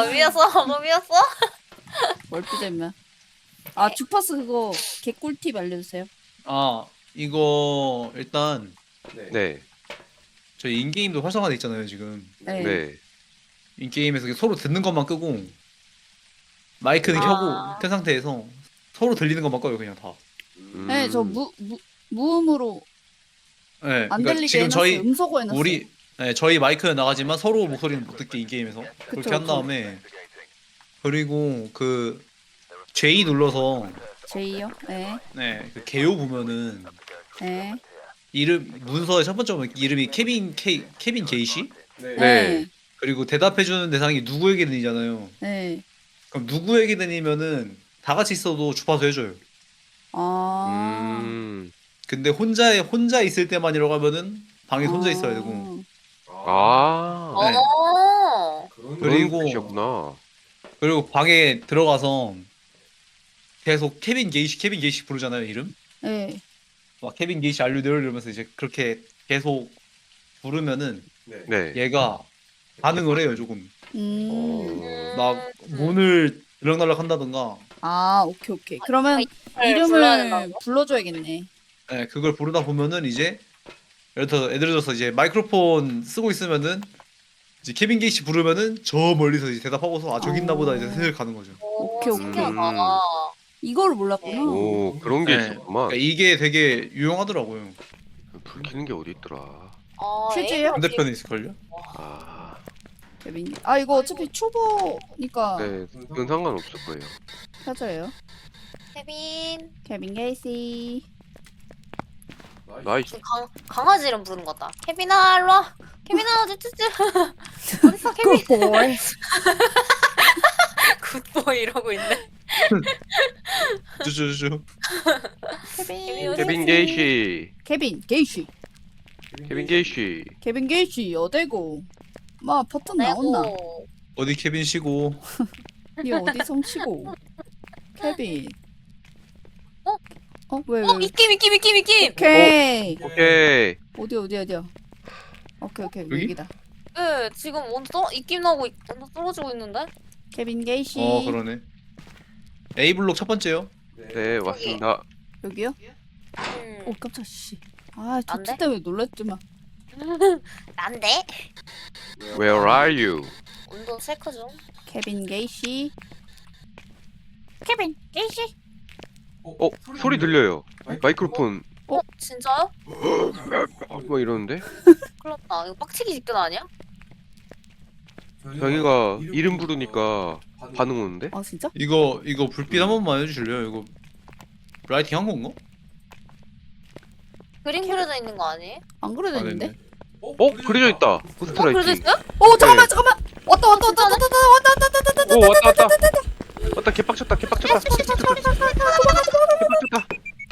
아너 위에서? 멀티되면. 아 주파수 그거 개꿀팁 알려주세요. 아 이거 일단 네. 저희 인게임도 활성화돼 있잖아요 지금 네. 네. 인게임에서 서로 듣는 것만 끄고 마이크는 아. 켜고 켠 상태에서 서로 들리는 것만 꺼요 그냥 다. 음. 네, 저 무, 무 무음으로 네, 안 그러니까 들리게 지금 해놨어요. 저희 음소거 해놨어요. 우리 네, 저희 마이크는 나가지만 서로 목소리는 못 듣게 이 게임에서 그렇게 그쵸, 한 그쵸. 다음에 그리고 그 J 눌러서 제이요. 네, 네, 그 개요 보면은 네, 이름 문서의 첫 번째 보면 이름이 케빈 케 케빈 게이시 네, 그리고 대답해 주는 대상이 누구에게든이잖아요. 네. 그럼 누구에게든이면은 다 같이 있어도 주파수 해줘요. 아. 음. 근데 혼자 혼자 있을 때만이라고 하면은 방에 혼자 있어야 되고 아. 네. 어. 그리고- 그리고 뜻이었구나. 그리고 방에 들어가서 계속 케빈 게이시 케빈 게이시 부르잖아요 이름. 네. 막 케빈 게이시 알류들 이러면서 이제 그렇게 계속 부르면은 네. 얘가 반응을 해요 조금. 음. 어. 막 문을 들락날락 한다던가 아, 오케이, 오케이. 그러면 불러야 이름을 된다고? 불러줘야겠네. 네, 그걸 부르다 보면은 이제 예를 들어 예를 들어서 이제 마이크로폰 쓰고 있으면은 이제 케빈 게이시 부르면은 저 멀리서 이제 대답하고서 아 저기 있나 보다 이제 어. 슬슬 가는 거죠. 오케이, 오케이. 신기하다. 이거를 몰랐구나. 오, 그런 게 네. 있었구만. 그러니까 이게 되게 유용하더라고요. 불 켜는 게 어디 있더라. 아, 실제요? 에이블 반대편에 있을걸요? 아. 케빈. 아, 이거 어차피 초보니까 네. 그건 상관없을 거예요. 켜져요. 케빈. 케빈 게이시. 나이스. 지금 강, 강아지 이름 부르는 것 같다. 케빈아, 일로 와. 케빈아, 쭈쭈쭈. 어딨어, 케빈? 굿보이. 굿보이 이러고 있네. 쭈쭈쭈쭈. 케빈. 케빈 게이시. 케빈 게이시. 케빈 게이시. 케빈 게이시 어디고? 마 버튼 나온나? 어디 케빈 씨고 니 어디 성치고? 케빈. 어? 어? 왜 왜? 어, 왜? 이낌, 이낌, 이낌, 이낌. 오케이. 오케이. 어디 어디 어디야? 오케이 오케이 여기? 여기다. 네, 지금 먼저 떨, 이낌 나고 있- 먼저 떨어지고 있는데? 케빈 게이시. 어 그러네. A 블록 첫 번째요. 네, 왔습니다. 여기요? 음. 오 깜짝 씨. 아안 저치 돼? 때문에 놀랬지만. 난데? Where are you? 온도 체크 중. 케빈 게이시. 케빈 게이시. 어, 소리 들려요. 마이크로폰 어, 진짜요? 뭐 이러는데? 큰일 났다. 이거 빡치기 직전 아니야? 자기가 이름 부르니까 반응 오는데? 아 진짜? 이거 이거 불빛 한 번만 해주실래요? 이거 라이팅 한 건가? 그림 그려져 있는 거 아니에요? 안 그래도 안 있는데? 어, 그려져 있다. 어, 그려져 포스트라이팅. 있어요? 오 잠깐만 네. 잠깐만. 왔다 왔다 왔다 왔다 왔다 왔다 왔다 왔다 왔다. 오, 왔다 왔다. 왔다 개빡쳤다. 개빡쳤다. 개빡쳤다.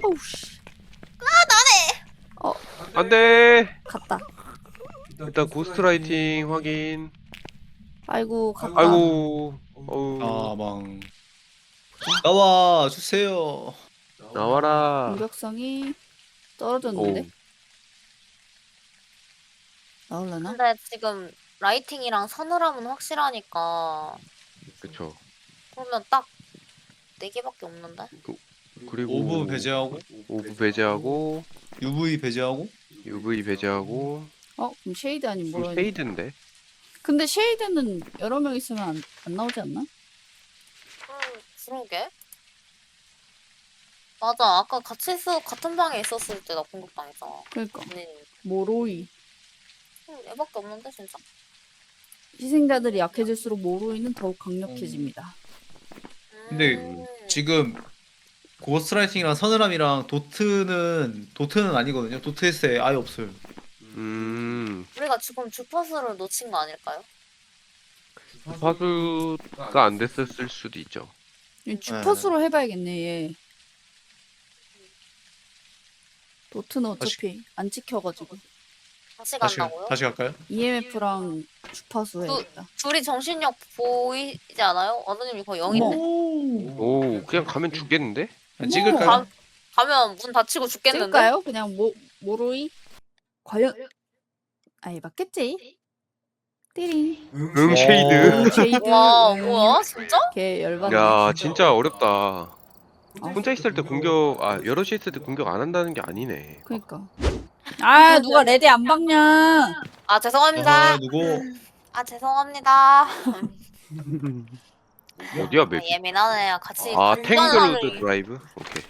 오우 씨. 안 돼. 갔다. 일단 고스트라이팅 확인. 아이고 갔다. 아이고. 어우. 아망. 나와 주세요. 나와라. 공격성이 오. 떨어졌는데 나올라나? 근데 지금 라이팅이랑 서늘함은 확실하니까 그쵸. 그러면 딱 4개밖에 없는데? 그리고 오브 배제하고 오브 배제하고 UV 배제하고 UV 배제하고 어 그럼 쉐이드 뭐라 해야 돼? 쉐이드인데. 근데 쉐이드는 여러 명 있으면 안, 안 나오지 않나? 음, 그러게. 맞아. 아까 같이 있어, 같은 방에 있었을 때 나 공격당했잖아. 그러니까 언니는. 모로이 음, 얘밖에 없는데, 진짜. 희생자들이 약해질수록 모로이는 더욱 강력해집니다. 근데 음. 지금 고스트라이팅이랑 서늘함이랑 도트는 도트는 아니거든요. 도트 에세 아예 없어요. 음. 우리가 지금 주파수를 놓친 거 아닐까요? 파수가 안 됐었을 수도 있죠. 이 주파수로 해봐야겠네 얘. 도트는 어차피 안 찍혀가지고 다시 다시 간다고요? 다시 갈까요? EMF랑 주파수 해야겠다. 둘이 정신력 보이지 않아요? 어느님이 거의 어머. 0인데? 오, 그냥 가면 죽겠는데? 안 찍을까요? 가, 가면 문 닫히고 죽겠는데? 찍을까요? 그냥 모 모로이 과연 아예 맞겠지? 띠링. 응 쉐이드. 쉐이드. 와 뭐야 진짜? 걔 열받네. 야 진짜 어렵다. 혼자 있을 때 공격 아 여럿이 있을 때 공격 안 한다는 게 아니네. 그니까. 아 누가 레드 안 박냐? 아 죄송합니다. 아 누구 아 죄송합니다. 어디야 맵? 예민하네요. 같이 아 탱글로드 드라이브. 오케이.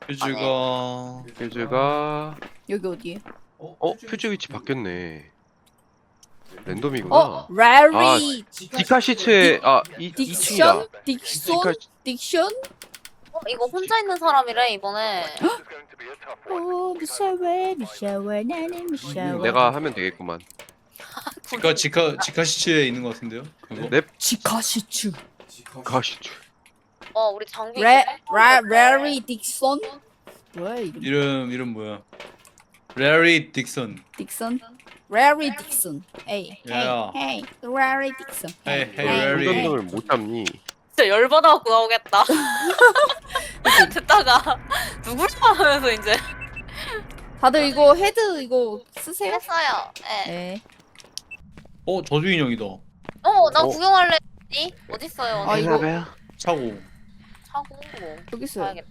퓨즈가 퓨즈가 여기 어디에? 어 퓨즈 위치 바뀌었네. 랜덤이구나. 어 라리 디카시츠의 아이 딕션 2층이다. 딕션 딕션. 어, 이거 혼자 있는 사람이래 이번에. 오 미샤웨 미샤웨 나는 미샤웨. 내가 하면 되겠구만. 지카 지카 지카시치에 있는 것 같은데요 그거 넵 지카시츠. 가시츠. 어 우리 장비. 레라 라리 딕션. 뭐야 이름? 이름 이름 뭐야 레리 딕슨 딕슨. 라리 딕슨. 에이 야. 헤이 헤이 라리 딕슨. 헤이, 헤이, 헤이. 놈을 못 잡니? 진짜 열받아갖고 나오겠다. 듣다가 누구야 하면서 이제 다들 이거 헤드 이거 쓰세요? 했어요. 예. 네. 어 저주 인형이다 어, 나 어. 구경할래. 어디? 어디 있어요? 아, 이거- 차고 차고. 여기 있어요. 봐야겠다.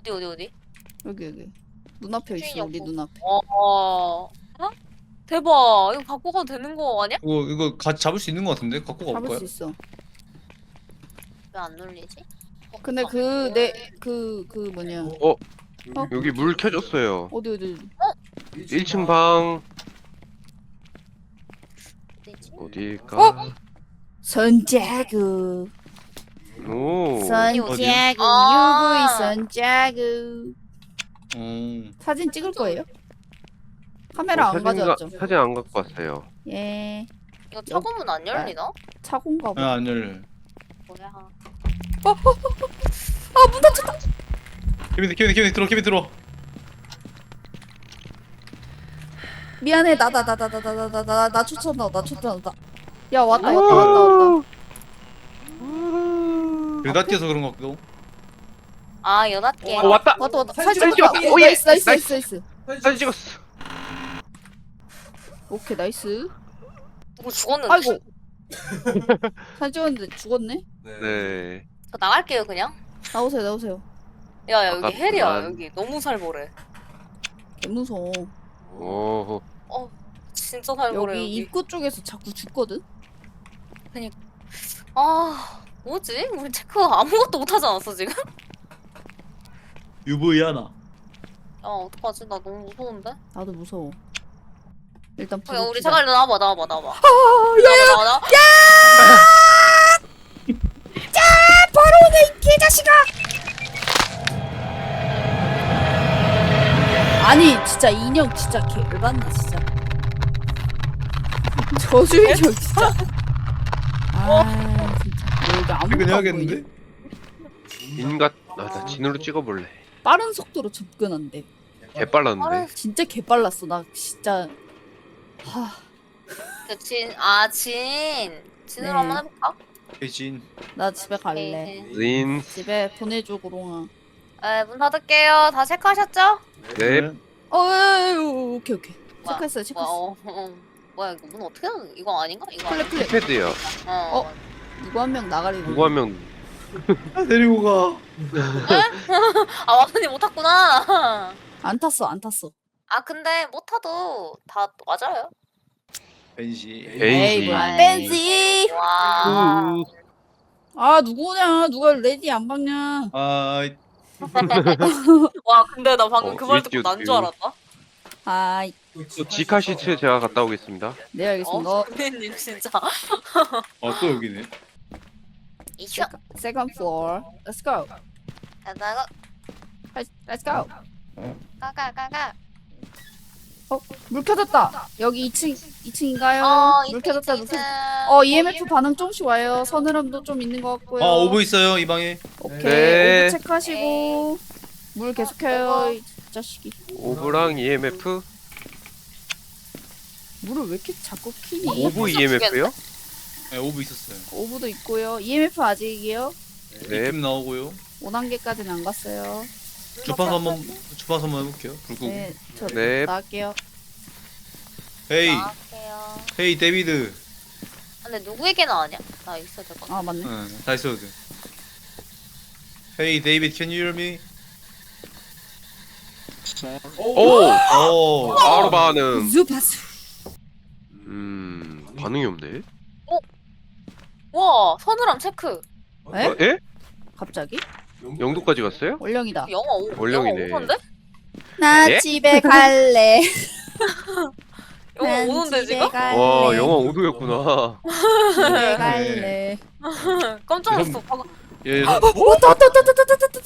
어디 어디 어디? 여기 여기. 눈앞에 있어 우리 눈앞에. 어. 어? 대박. 이거 갖고 가도 되는 거 아니야? 이거 이거 같이 잡을 수 있는 것 같은데 갖고 잡을 가볼까요? 수 있어. 왜 안 눌리지? 어, 근데 그 내 그 그 뭐냐 어 여기 물 켜졌어요. 어디 어디 1층 방 어디지? 어디일까? 어? 손자국 오. 아. 유구이 손자국 음 사진 찍을 거예요? 카메라 안 어, 사진 가- 가져왔죠? 사진 안 갖고 왔어요. 예 이거 차고문 안 열리나? 차고인가 봐. 아, 안 열려 뭐야? 아 문 닫혔다. 케빈 케빈 케빈 들어 케빈 들어 미안해 나다 나다 나다 나다 나다 나 쫓아온다 나 쫓아온다. 야 왔다 왔다 왔다 왔다. 여기다 뛰어서 그런 것 같기도 아 개. 어 왔다. 왔다 왔다. 사진 사진 찍었다. 찍었다. 오, 예. 나이스 나이스 나이스. 나이스 나이스. 사진 찍었어. 오케이 나이스. 누구 죽었는데? 아이고. 사진 찍었는데 죽었네. 네. 저 나갈게요 그냥. 나오세요 나오세요. 야야 여기. 헬이야 여기 너무 살벌해. 개 무서워. 오. 진짜 살벌해 여기 여기. 입구 쪽에서 자꾸 죽거든. 아 뭐지? 우리 체크 아무것도 못하지 않았어 지금? 유부이하나 야 어떡하지? 나 너무 무서운데? 나도 무서워. 일단 어, 야, 우리. 잠깐 나와봐 나와봐 나와봐. 아, 나와봐 나와봐. 개자식아! 아니 진짜 인형 진짜 개열받네 진짜. 저주 인형 진짜. 아 진짜. 여기 아무것도 안 퇴근해야겠는데? 보이네. 인갓 아, 나 진으로 찍어볼래. 빠른 속도로 접근한대. 개 빨랐는데. 진짜 개빨랐어. 나 진짜. 하. 그 진, 아, 진. 진으로 네. 한번 해볼까? 대신 나 집에 갈래. 네. 린. 집에 보내줘 고롱아. 네, 문 닫을게요. 다 체크하셨죠? 네. 어, 에, 에, 오, 오케이 오케이. 뭐야? 체크했어요 뭐야, 체크했어. 어, 어. 뭐야, 이거 문 어떻게 하는, 이거 아닌가? 이거 클릭 아닌가? 클릭. 패드야. 어. 누구 한 명 나가리고. 누구 한 명. 데리고 가 아, 완전히 못 탔구나. 안 탔어 안 탔어. 아, 근데 못 타도 다 맞아요. 벤시 에이. 뭐야. 벤지. 와. 아 누구냐 누가 레디 안 박냐. 아 와, 근데 나 방금 어, 그 말 듣고 듀, 난 듀. 줄 알았다. 아이 또 지카 시츠 제가 갔다 오겠습니다. 네 알겠습니다. 어, 어, 선배님 진짜. 어, 또 여기네 이슈. second floor. Let's go. 가다가, Let's, let's go. 가가, 가가. 어, 물 켜졌다. 여기 2층 2층인가요? 어, 물 켜졌다. 물. 켜졌다. 어, EMF 반응 조금씩 와요. 서늘함도 좀 있는 것 같고요. 아 오브 있어요 이 방에 오케이. 네. 오브 체크하시고 물 계속 켜요. 이 자식이. 오브랑 EMF. 물을 왜 이렇게 자꾸 키니? 오브 EMF요? 네 오브 있었어요 오브도 있고요. EMF 아직이요. 네. 네 나오고요 5단계까지는 안 갔어요. 주파수 한번 주파수 한번 해볼게요 불 끄고 네, 저 네. 나갈게요. 헤이 나갈게요. 헤이 데비드 근데 누구에게나 아니야? 나 있어야 될것 같아. 아 맞네. 응 다 있어도 돼 Hey David can you hear me? 오! 오 바로 반응. 주파수. 음, 반응이 없네. 와 서늘함 체크. 에? 어, 예? 갑자기? 영도까지 갔어요? 월령이다. 영어 오 원령이네. 영어 오는데? 나 예? 집에 갈래. 영어 난 오는데 집에 지금? 갈래. 와, 영화 5도였구나. 집에 갈래. 깜짝 놀랐어. 방금 예, 왔다 왔다 왔다 왔다 왔다 왔다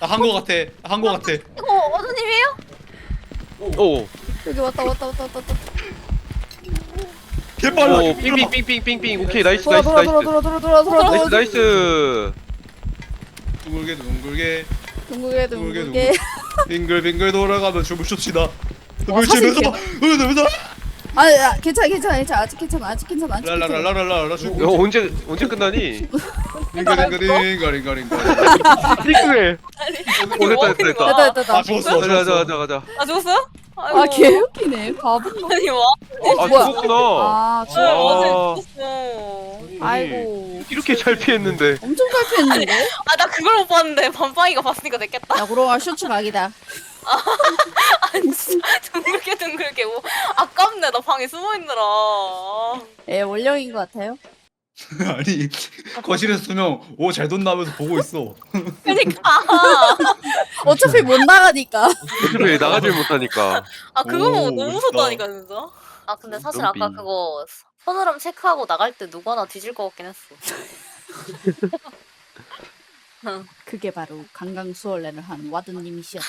왔다. 한거 같아 한거 같아 이거 어느님이에요? 오, 여기 왔다 왔다 왔다 왔다 왔다. 개빨라 오, 삥삥삥삥삥삥. 오케이, 나이스, 돌아 나이스, 돌아 나이스. 돌아 돌아 돌아 돌아 돌아 나이스. 나이스. 둥글게 둥글게 둥글게 둥글게. 빙글빙글 돌아가면 춤을 춥시다 춤을 사실 추면서 으면서 아, 야, 괜찮아 괜찮아 괜찮아 아직 괜찮아 아직 괜찮아 아직 괜찮아. 랄랄랄랄랄라 이거 언제, 언제 끝나니? 빙글빙글빙글빙글 띵크해. 아니 오, 됐다, 됐다, 됐다. 됐다 됐다. 아 죽었어 가자, 가자, 죽었어 가자, 가자. 아 죽었어요? 아 개웃기네 바보. 아니 와. 아, 뭐야? 죽었구나. 아 네, 진짜. 어제 죽었어. 아이고. 이렇게 잘 피했는데. 엄청 잘 피했는데? 아 나 그걸 못 봤는데 밤빵이가 봤으니까 됐겠다. 야 그럼 슈츠 각이다. 아니 진짜 둥글게 둥글게 뭐 아깝네 나 방에 숨어 있느라. 예 원령인 것 같아요. 아니 거실에서 두명 오 잘 돈나면서 보고 있어 그러니까 어차피 못 나가니까. 어차피 나가질 못하니까. 아 그거 오, 보고 너무 멋있다. 무섭다니까 진짜. 아 근데 사실. 아까 그거 서늘함 체크하고 나갈 때 누구 하나 뒤질 것 같긴 했어. 그게 바로 강강 수월래를 한 와드님이시였다.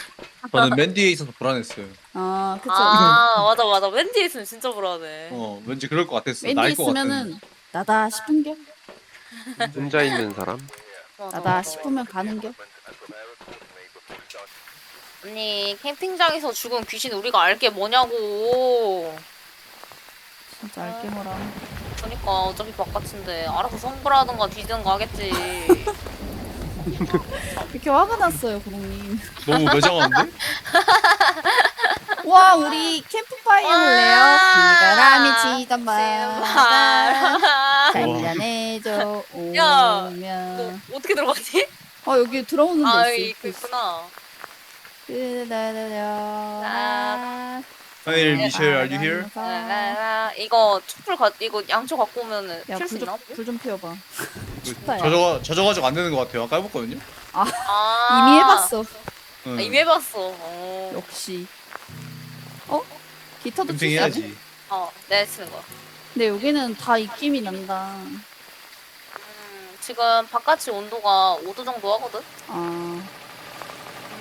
저는 맨 뒤에 있어서 불안했어요 아 그쵸. 아 맞아 맞아 맨 뒤에 있으면 진짜 불안해. 어 왠지 그럴 것 같았어 왠지 나일 것 같은 있으면은 나다 싶은겨. 혼자 있는 사람? 나다. 싶으면 가는겨. 언니 캠핑장에서 죽은 귀신 우리가 알게 뭐냐고. 진짜 알게 뭐라. 그러니까 어차피 바깥인데 알아서 성불하든가 뒤든가 하겠지. 이렇게 화가 났어요 구롱님. 너무 매정한데? 와 우리 캠프파이어 할래요? 비바람이 치던 말. 밤마다 잔잔해져 야, 오면 너 어떻게 들어가지? 어 여기 들어오는 아데 있어 그있구나. 끄다다다 하일 미셸 are you here? 라라라. 이거 촛불 가 이거 양초 갖고 오면은 킬수 있나? 야불좀 피워봐 춥다 야 젖어, 젖어가지고 안 되는 것 같아요 아까 해봤거든요 아 이미 해봤어 응. 아, 이미 해봤어. 어, 역시 어? 기타도 캠핑 칠수 있어? 해야지 어 내가 쓰는 거야. 근데 여기는 다 입김이 난다 음, 지금 바깥이 온도가 5도 정도 하거든. 아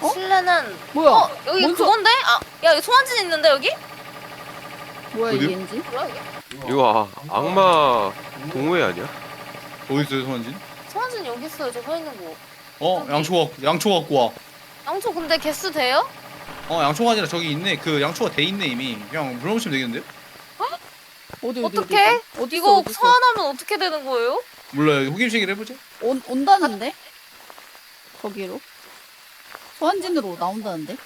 어? 실내는 뭐야 어 여기 뭔 소- 그건데? 아 야 여기 소환진 있는데 여기? 뭐야 어디요? 이게 왠지? 뭐야 이게? 이거 아, 악마 동호회 아니야? 어디 있어요 소환진? 소환진 여기 있어요. 저서 있는 거. 어 양초 갖고 양초 갖고 와 양초 근데 개수 돼요? 어 양초가 아니라 저기 있네 그 양초가 돼 있네 이미 그냥 물어보시면 되겠는데요? 어디 어디 어떻게? 어디, 어디 이거 어디 있어? 소환하면 어떻게 되는 거예요? 몰라요 호기심을 해보죠 온, 온다는데? 거기로? 소환진으로 나온다는데?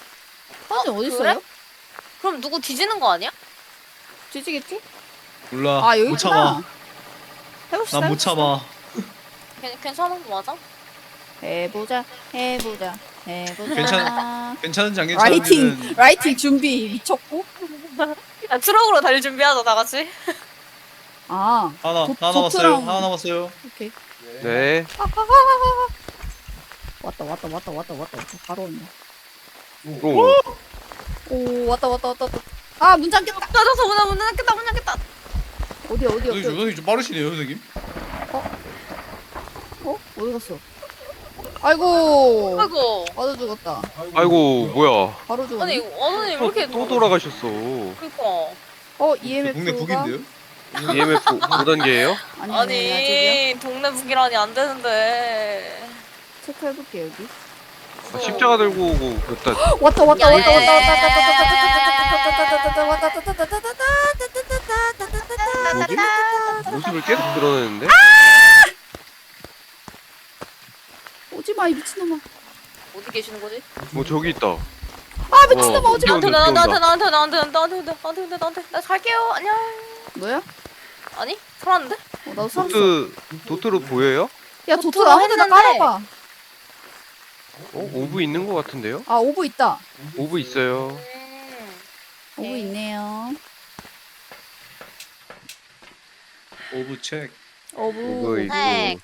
소환진 어, 어디 그래? 있어요? 그럼 누구 뒤지는 거 아니야? 뒤지겠지? 몰라 아 여기 못 참아 해봅시다 난못 참아 괜- 괜찮은 거 맞아? 해보자 해보자 해보자 괜찮- 괜찮은지 안 라이팅 라이팅 준비 미쳤고? 야 트럭으로 달릴 준비하자 다 같이. 아 하나 도- 하나 남았어요. 도트랑- 하나 남았어요. 오케이. 네. 왔다 왔다 왔다 왔다 왔다. 저 바로 온다 오. 오 왔다 왔다 왔다 왔다. 아문 잠겼다. 가져서 문화 문 닫겠다 문 닫겠다. 어디 어디 선생님 어디 선생님 좀 빠르시네요 선생님. 어 어디 갔어 아이고 아이고. 바로 죽었다 아이고, 뭐야. 바로 아니 죽었네 어머니 왜 이렇게 또 돌아가셨어. 그니까 어 동네 EMF가 북인데요? EMF 5단계예요? 아니 아니 아직이야 아니 동네 북이라니 안 되는데. 체크해볼게 여기 아, 십자가 들고 오고 그랬다. 왔다 왔다 야, 왔다 야, 왔다 야, 왔다 야, 야, 야, 야, 왔다 모습을 계속 드러내는데? 오지마 이 미친놈아 어디 계시는 거지? 뭐 저기 있다. 아 미친놈아 어, 오지마 나한테 뛰어온다, 나한테. 나한테 나한테 나한테 나한테 나한테 나한테 나한테 나 갈게요 안녕. 너야? 아니? 살았는데? 어, 나도 살았어. 도트 도트로 보여요? 야 도트 도트로 아무데나 했는데. 깔아봐. 어 오브 있는 것 같은데요? 아 오브 있다. 오브 있어요. 음. 오브 네. 있네요. 오브 체크. 오브. 오브 있고. 네.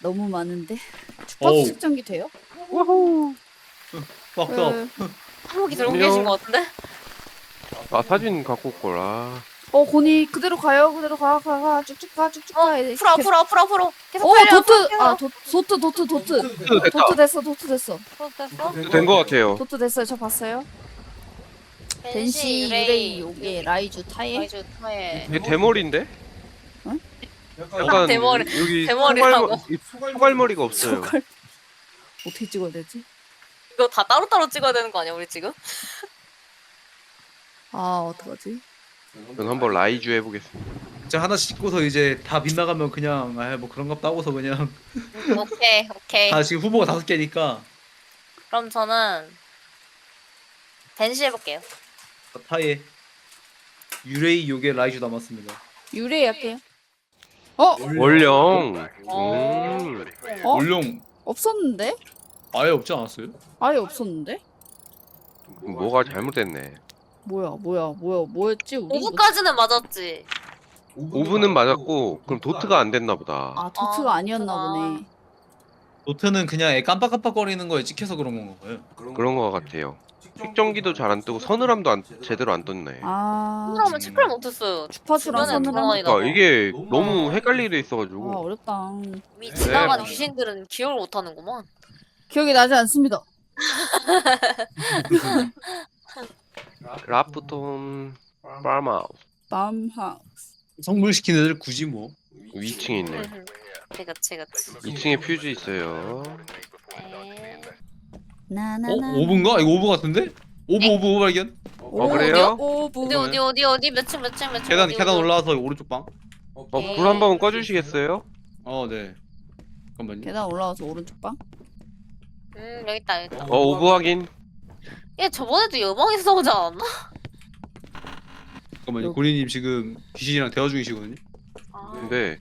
너무 많은데. 주파수 측정기 돼요? 빡다. 네. 한국이 들고 안녕. 계신 것 같은데? 아 사진 갖고 올 거라. 어 고니 그대로 가요. 그대로 가, 가, 가. 쭉쭉 가, 쭉쭉 어, 가. 풀어, 풀어, 풀어, 풀어. 계속 오 달려, 도트. 계속. 아 도, 도트, 도트, 도트. 도트 됐다. 도트 됐어, 도트 됐어. 됐어? 된것 같아요. 도트 됐어요. 저 봤어요. 벤시, 유레이, 요게, 라이주, 타예. 라이즈 타에. 이게 대머리인데? 어? 약간 대머리, 여기 대머리라고. 소갈머- 이 소갈머리가 없어요. 저걸 어떻게 찍어야 되지? 이거 다 따로따로 찍어야 되는 거 아니야, 우리 지금? 아 어떡하지? 전 한번 라이즈 해보겠습니다. 자 하나씩 찍고서 이제 다 빗나가면 그냥 아뭐 그런갑다 하고서 그냥 오케이, 오케이. 다 지금 후보가 다섯 개니까 그럼 저는 벤시 해볼게요. 타에 유레이 요게 라이즈 남았습니다. 유레이 할게요. 어? 월령. 어. 음. 어? 물론 없었는데? 아예 없지 않았어요? 아예 없었는데? 뭐가 잘못됐네. 뭐야 뭐야 뭐야 뭐였지 우리? 5부까지는 맞았지. 오브는 맞았고 그럼 도트가 안 됐나 보다. 아 도트가 아, 아니었나. 보네. 노트는 그냥 애 깜빡깜빡거리는 거에 찍혀서 그런 건가요? 그런 거 같아요. 측정기도 잘 안 뜨고 서늘함도 안, 제대로 안 떴네. 아 그러면 체크를 못했어요. 주파수랑 주변에 서늘함. 동안이 그러니까. 이게 너무 아. 헷갈리게 아 있어가지고 어렵다. 이미 지나간 네. 귀신들은 기억을 못하는구만. 기억이 나지 않습니다. 라프톤 파마우스 빰하우스. 성불시키는 애들 굳이 뭐 위층에 있네. 음. 그치, 그치, 그치. 2층에 퓨즈 있어요. 네. 어? 나나나. 5분가? 이거 5분 같은데? 5분 5분 5분 발견? 어 그래요? 오부. 어디, 어디, 어디, 어디, 몇 층, 몇 층, 몇 층. 계단 어디, 계단 어디. 올라와서 오른쪽 방? 어 불 한 번 꺼주시겠어요? 어 네 잠깐만요 계단 올라와서 오른쪽 방. 음, 여기 있다, 여기 있다. 어 오브 확인. 얘 저번에도 여방에서 싸우지 않았나? 잠깐만요 여기. 고리님 지금 귀신이랑 대화 중이시거든요 아, 근데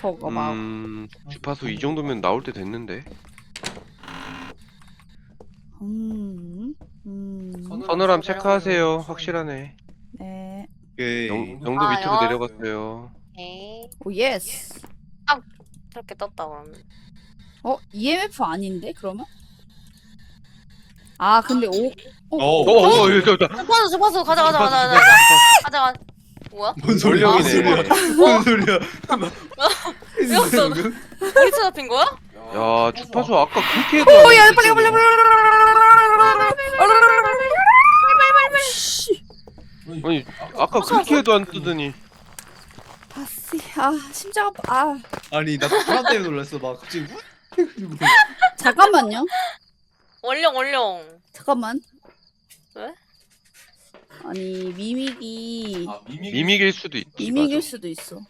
저거 막. 음 주파수 이 정도면 나올 때 됐는데 음. 음. 서늘함 체크하세요. 확실하네. 네. 오케이 영, 영도 아, 밑으로 영. 내려갔어요. 오케이. 오 예스. 저렇게 떴다, 그러면. 어 EMF 아닌데 그러면? 아 근데 오. 어, 어, 어, 어, 이거 있다. 주파수, 주파수, 가자, 가자, 가자, 가자. 가자, 가자. 뭐야? 뭔 소리야 뭔. 소리야 뭔 소리야 왜 없어? 머리 잡힌 거야? 야 주파수 아까 그렇게 해도 안 오야 빨리 빨리 빨리. 아니 아까 그렇게 해도 안 뜨더니 아씨 아 심장 아파. 아 아니 나 사람 때문에 놀랐어 막 갑자기 우- 잠깐만요. 원령, 원령. 잠깐만. 왜? 아니 미믹이 미믹일 수도 있지. 미믹일 수도 있어.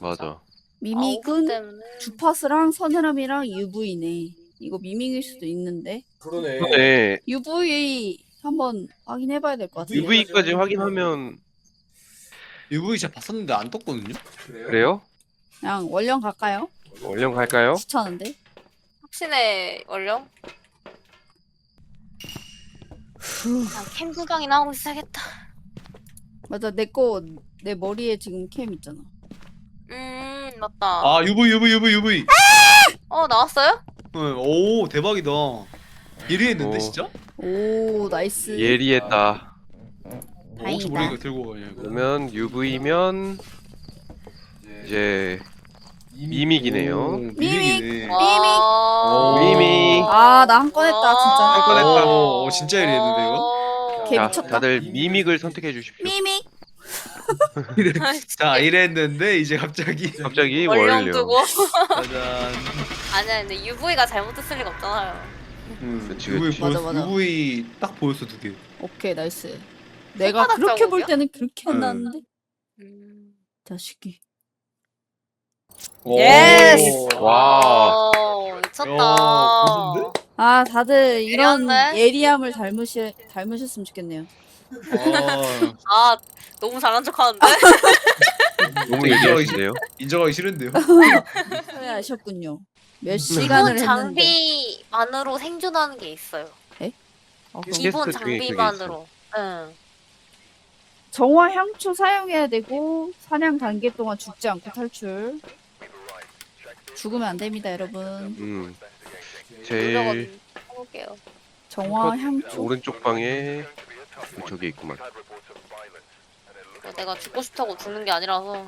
맞아. 아, 미믹은 때문에. 주파수랑 서늘함이랑 UV네. 이거 미믹일 수도 있는데 네. UV 한번 확인해봐야 될 것 같아요. UV까지 확인하면 UV 제가 봤었는데 안 떴거든요 그래요? 그냥 원령 갈까요? 원령 갈까요? 귀찮은데. 확신의 원령? 그냥 캠 구경이나 하고 있어야겠다. 맞아 내 거 내 머리에 지금 캠 있잖아. 음, 맞다. 아 UV UV UV UV 어, 나왔어요? 네, 오 대박이다 예리했는데 오. 진짜? 오 나이스. 예리했다. 어, 혹시 다행이다. 모르니까 들고 가냐 이거 그러면 UV면 이제 미믹이네요. 와. 미미. 아 나 한 건 했다 진짜. 한건 했다. 오, 오, 진짜 예리했는데 이거? 개 자, 미쳤다. 다들 미믹을 선택해 주십시오. 미 믹. 자 이랬는데 이제 갑자기 갑자기 원령 원령. 두고. 짜잔 아니야, 근데 UV가 잘못했을 리가 없잖아요. 음, 그치, UV 그치. 보였어 맞아, 맞아. UV 딱 보였어 두개 오케이 나이스. 내가 손바닥 그렇게 볼 자국이야? 때는 그렇게 안 응. 나왔는데 음. 자식이. 오. 예스! 와. 오, 야, 미쳤다. 무슨데? 아 다들 이런 예리한데? 예리함을 닮으시 닮으셨으면 좋겠네요. 어, 아 너무 잘난 척하는데? 너무 얘기하시네요. 인정하기 싫은데요. 후회하셨군요. 몇 기본 시간을 했는데. 장비만으로 생존하는 게 있어요. 어, 그럼 기본 퀘스트 중에 그게 장비만으로. 응. 정화 향초 사용해야 되고 사냥 단계 동안 죽지 않고 탈출. 죽으면 안 됩니다, 여러분. 음. 노력은 제일 해볼게요. 정화 향초. 오른쪽 방에 저기 있구만. 내가 죽고 싶다고 죽는 게 아니라서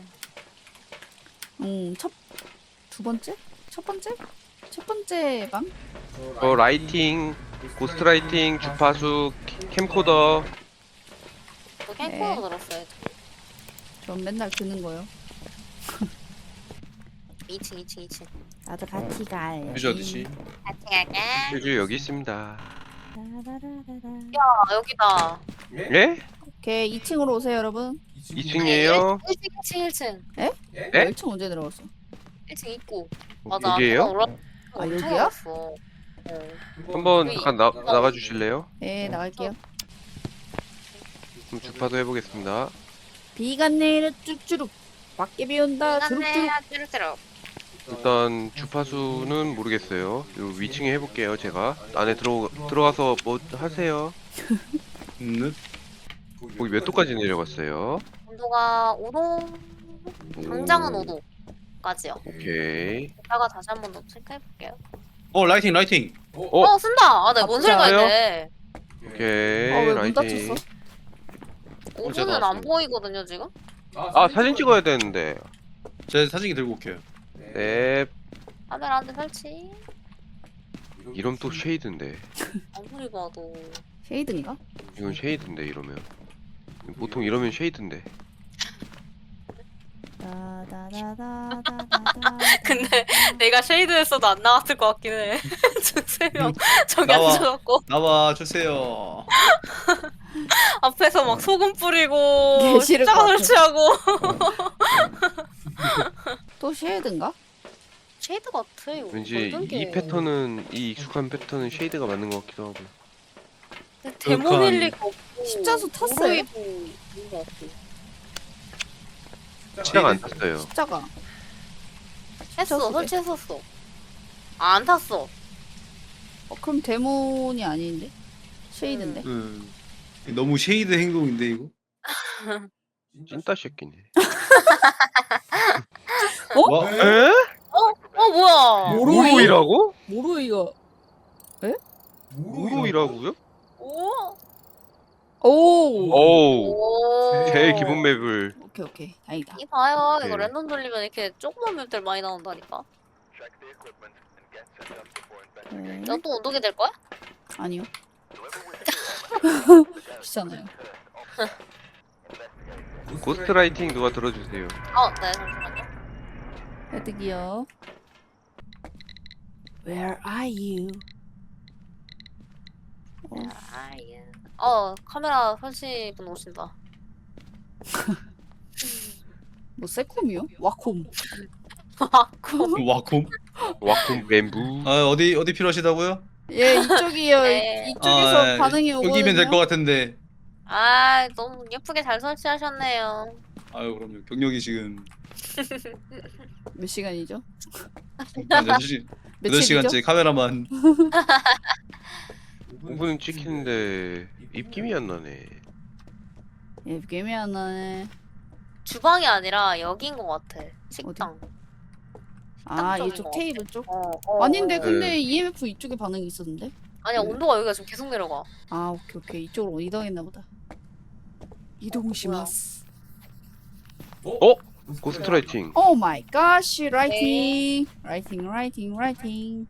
음, 첫 두 번째? 첫 번째? 첫 번째 방? 어 라이팅, 고스트 라이팅, 주파수, 캠코더. 또 네. 캠코더 들었어요. 전 맨날 드는 거요. 2층 2층 2층. 나도 같이 갈. 뮤즈 어디지? 같이 갈게. 퓨즈 여기 있습니다. 아 여기다. 예? 오케이, 2층으로 오세요, 여러분. 2층이에요. 1층 1층 1층. 네? 1층 언제 들어갔어? 1층 입구. 맞아. 여기에요? 올라... 아, 여기야? 어. 한번 잠깐 나 나가 주실래요? 네, 나갈게요. 그럼 주파수 해보겠습니다. 비가 내려 쭉쭉쭉. 밖에 비 온다. 주룩주룩. 일단 주파수는 모르겠어요. 요 위층에 해볼게요. 제가 안에 들어 들어가서 뭐 하세요. 음, 거기 몇 도까지 내려갔어요? 온도가 5도. 당장은 5도까지요. 오케이. 이따가 다시 한 번 더 체크해볼게요. 어 라이팅 라이팅. 어? 어, 쓴다. 아, 내뭔 소리가 진짜요? 있네. 오케이. 아, 왜문 라이팅. 닫혔어? 5도는 안 나왔어요. 보이거든요 지금. 아 사진 찍어야 되는데. 제 사진기 들고 올게요. 네. 카메라 한 대 설치. 이름 또 쉐이드인데. 아무리 봐도. 쉐이든가? 이건 쉐이드인데 이러면. 보통 이러면 쉐이드인데. 근데 내가 쉐이드 했어도 안 나왔을 것 같긴 해. 저세명 저기 나와. 앉아갖고 나와 주세요. 앞에서 막 소금 뿌리고 개 싫을 것 십자가 같아. 설치하고. 또 쉐이든가? 쉐이드 같아 이거. 왠지 골든 게. 이 패턴은 이 익숙한 패턴은 쉐이드가 맞는 것 같기도 하고. 근데 데모일 리가 없고. 십자수 탔어요? 오로이도 있는 것 같 고. 시작 안 탔어요. 십자가. 했어 설치했었어. 아, 안 탔어. 어, 그럼 데몬이 아닌데? 쉐이든데? 음, 너무 쉐이드 행동인데 이거. 찐따 새끼네. 와, 에? 어 뭐야? 모로이? 모로이라고? 모로이가 모로이라고요? 오. 오. 오우. 오. 제일 기본 맵을 오케이 오케이 다행이다. 이 봐요. 이거 네. 랜덤 돌리면 이렇게 조그만 맵들 많이 나온다니까. 네. 너또 온도계 될 거야? 아니요. 비싸나요? 고스트 라이팅 누가 들어주세요. 어, 네 잠시만요. 혜득이요. Where are you? 아, 예. 어, 카메라 설치분 오신다. 뭐 세콤이요? 와콤. 와콤. 와콤 뱀부. 아 어디 어디 필요하시다고요? 예 이쪽이요. 네. 이쪽에서 아, 반응이 오거든요. 여기면 될 것 같은데. 아, 너무 예쁘게 잘 설치하셨네요. 아유 그럼요. 경력이 지금 몇 시간이죠? 한 8시, 며칠이죠? 8시간째 카메라만 5분 찍히는데 입김이 안 나네. 예, 게임이 안 나네. 주방이 아니라 여기인 것 같아. 식당. 아 이쪽 것 테이블 쪽? 어, 어, 아닌데 어. 근데 EMF 이쪽에 반응이 있었는데? 아니야 온도가 여기가 지금 계속 내려가. 아 오케이 오케이 이쪽으로 이동했나 보다. 이동시마스. 어? 고스트 라이팅. 오 마이 갓, 라이팅, 라이팅, 라이팅, 라이팅.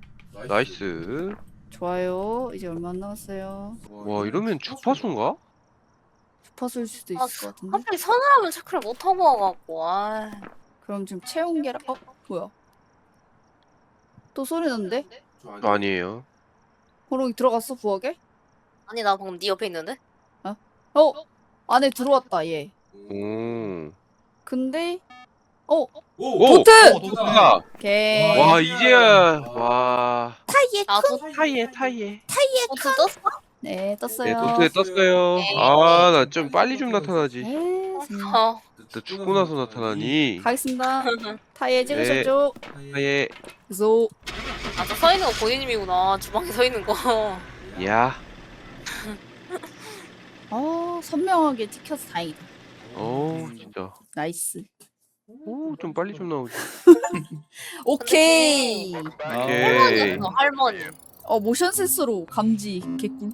나이스. 좋아요. 이제 얼마 안 남았어요. 와 이러면 주파수인가? 주파수일 수도 아, 있을 것 같은데. 하필 선을 하면 체크를 못 하고 와갖고. 아, 그럼 지금 체온 계량. 어 뭐야? 또 소리 났는데? 아니에요. 호롱이 들어갔어 부엌에? 아니 나 방금 네 옆에 있는데? 어 안에 들어왔다 얘. 오. 근데 어 오! 도트! 어, 도트. 도트다! 오케이 와, 이제야, 와. 타이에 나도 타이에, 타이에. 도트 떴어? 네 네, 떴어요 도트에 떴어요. 아, 나 좀 빨리 좀 나타나지. 네, 음, 어. 나 죽고 나서 나타나니. 가겠습니다 타이에 찍으셨죠? 타이에, 그래서 아저 서 있는 거 본인님이구나 주방에 서 있는 거. 야. 어 선명하게 찍혀서 다행이다 어, 진짜. 나이스 오, 좀 빨리 좀 나오지. 오케이 아, 오케이. 할머니였어 할머니. 어 모션 센서로 감지 개꿀